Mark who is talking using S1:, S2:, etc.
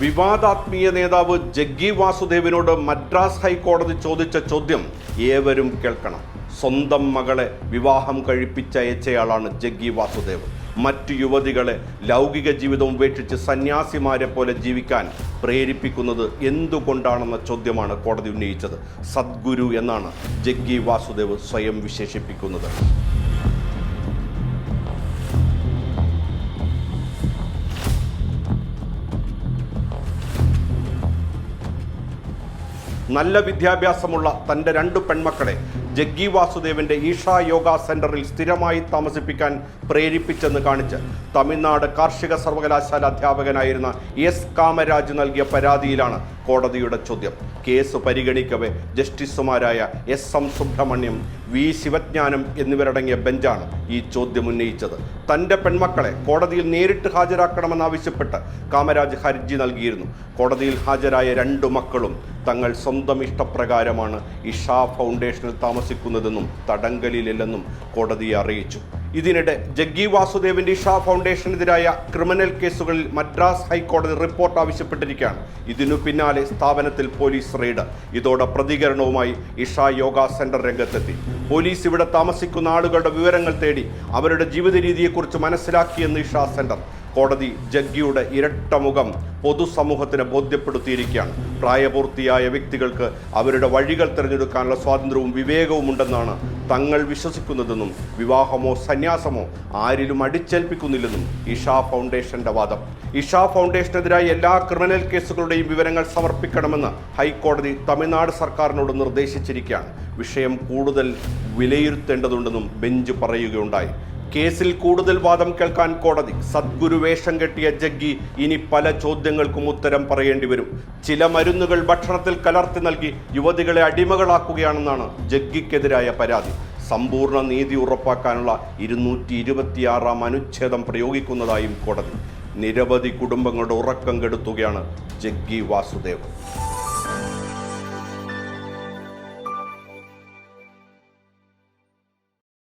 S1: വിവാദാത്മീയ നേതാവ് ജഗ്ഗി വാസുദേവിനോട് മദ്രാസ് ഹൈക്കോടതി ചോദിച്ച ചോദ്യം ഏവരും കേൾക്കണം. സ്വന്തം മകളെ വിവാഹം കഴിപ്പിച്ചയച്ചയാളാണ് ജഗ്ഗി വാസുദേവ്. മറ്റു യുവതികളെ ലൗകിക ജീവിതം ഉപേക്ഷിച്ച് സന്യാസിമാരെ പോലെ ജീവിക്കാൻ പ്രേരിപ്പിക്കുന്നത് എന്തുകൊണ്ടാണെന്ന ചോദ്യമാണ് കോടതി ഉന്നയിച്ചത്. സദ്ഗുരു എന്നാണ് ജഗ്ഗി വാസുദേവ് സ്വയം വിശേഷിപ്പിക്കുന്നത്. നല്ല വിദ്യാഭ്യാസമുള്ള തന്റെ രണ്ട് പെൺമക്കളെ ജഗ്ഗി വാസുദേവന്റെ ഈഷ യോഗ സെന്ററിൽ സ്ഥിരമായി താമസിപ്പിക്കാൻ പ്രേരിപ്പിച്ചെന്ന് കാണിച്ച് തമിഴ്നാട് കാർഷിക സർവകലാശാല അധ്യാപകനായിരുന്ന എസ് കാമരാജ് നൽകിയ പരാതിയിലാണ് കോടതിയുടെ ചോദ്യം. കേസ് പരിഗണിക്കവേ ജസ്റ്റിസുമാരായ S M Subramaniam V Sivagnanam എന്നിവരടങ്ങിയ ബെഞ്ചാണ് ഈ ചോദ്യം ഉന്നയിച്ചത്. തന്റെ പെൺമക്കളെ കോടതിയിൽ നേരിട്ട് ഹാജരാക്കണമെന്നാവശ്യപ്പെട്ട് കാമരാജ് ഹർജി നൽകിയിരുന്നു. കോടതിയിൽ ഹാജരായ രണ്ടു മക്കളും തങ്ങൾ സ്വന്തം ഇഷ്ടപ്രകാരമാണ് ഇഷ ഫൗണ്ടേഷനിൽ താമസിക്കുന്നതെന്നും തടങ്കലിലില്ലെന്നും കോടതിയെ അറിയിച്ചു. ഇതിനിടെ ജഗ്ഗി വാസുദേവിന്റെ ഷാ ഫൗണ്ടേഷനെതിരായ ക്രിമിനൽ കേസുകളിൽ മദ്രാസ് ഹൈക്കോടതി റിപ്പോർട്ട് ആവശ്യപ്പെട്ടിരിക്കുകയാണ്. ഇതിനു പിന്നാലെ സ്ഥാപനത്തിൽ പോലീസ് റെയ്ഡ്. ഇതോടെ പ്രതികരണവുമായി ഇഷ യോഗ സെന്റർ രംഗത്തെത്തി. പോലീസ് ഇവിടെ താമസിക്കുന്ന ആളുകളുടെ വിവരങ്ങൾ തേടി അവരുടെ ജീവിത രീതിയെക്കുറിച്ച് മനസ്സിലാക്കിയെന്ന് ഇഷ സെന്റർ. കോടതി ജഗ്ഗിയുടെ ഇരട്ടമുഖം പൊതുസമൂഹത്തിനെ ബോധ്യപ്പെടുത്തിയിരിക്കുകയാണ്. പ്രായപൂർത്തിയായ വ്യക്തികൾക്ക് അവരുടെ വഴികൾ തിരഞ്ഞെടുക്കാനുള്ള സ്വാതന്ത്ര്യവും വിവേകവും ഉണ്ടെന്നാണ് തങ്ങൾ വിശ്വസിക്കുന്നതെന്നും വിവാഹമോ സന്യാസമോ ആരിലും അടിച്ചേൽപ്പിക്കുന്നില്ലെന്നും ഇഷ ഫൗണ്ടേഷന്റെ വാദം. ഇഷ ഫൗണ്ടേഷനെതിരായ എല്ലാ ക്രിമിനൽ കേസുകളുടെയും വിവരങ്ങൾ സമർപ്പിക്കണമെന്ന് ഹൈക്കോടതി തമിഴ്നാട് സർക്കാരിനോട് നിർദ്ദേശിച്ചിരിക്കുകയാണ്. വിഷയം കൂടുതൽ വിലയിരുത്തേണ്ടതുണ്ടെന്നും ബെഞ്ച് പറയുകയുണ്ടായി. കേസിൽ കൂടുതൽ വാദം കേൾക്കാൻ കോടതി സദ്ഗുരു വേഷം കെട്ടിയ ജഗ്ഗി ഇനി പല ചോദ്യങ്ങൾക്കും ഉത്തരം പറയേണ്ടി വരും. ചില മരുന്നുകൾ ഭക്ഷണത്തിൽ കലർത്തി നൽകി യുവതികളെ അടിമകളാക്കുകയാണെന്നാണ് ജഗ്ഗിക്കെതിരായ പരാതി. സമ്പൂർണ നീതി ഉറപ്പാക്കാനുള്ള ഇരുന്നൂറ്റി ഇരുപത്തിയാറാം അനുച്ഛേദം പ്രയോഗിക്കുന്നതായും കോടതി. നിരവധി കുടുംബങ്ങളുടെ ഉറക്കം കെടുത്തുകയാണ് ജഗ്ഗി വാസുദേവ്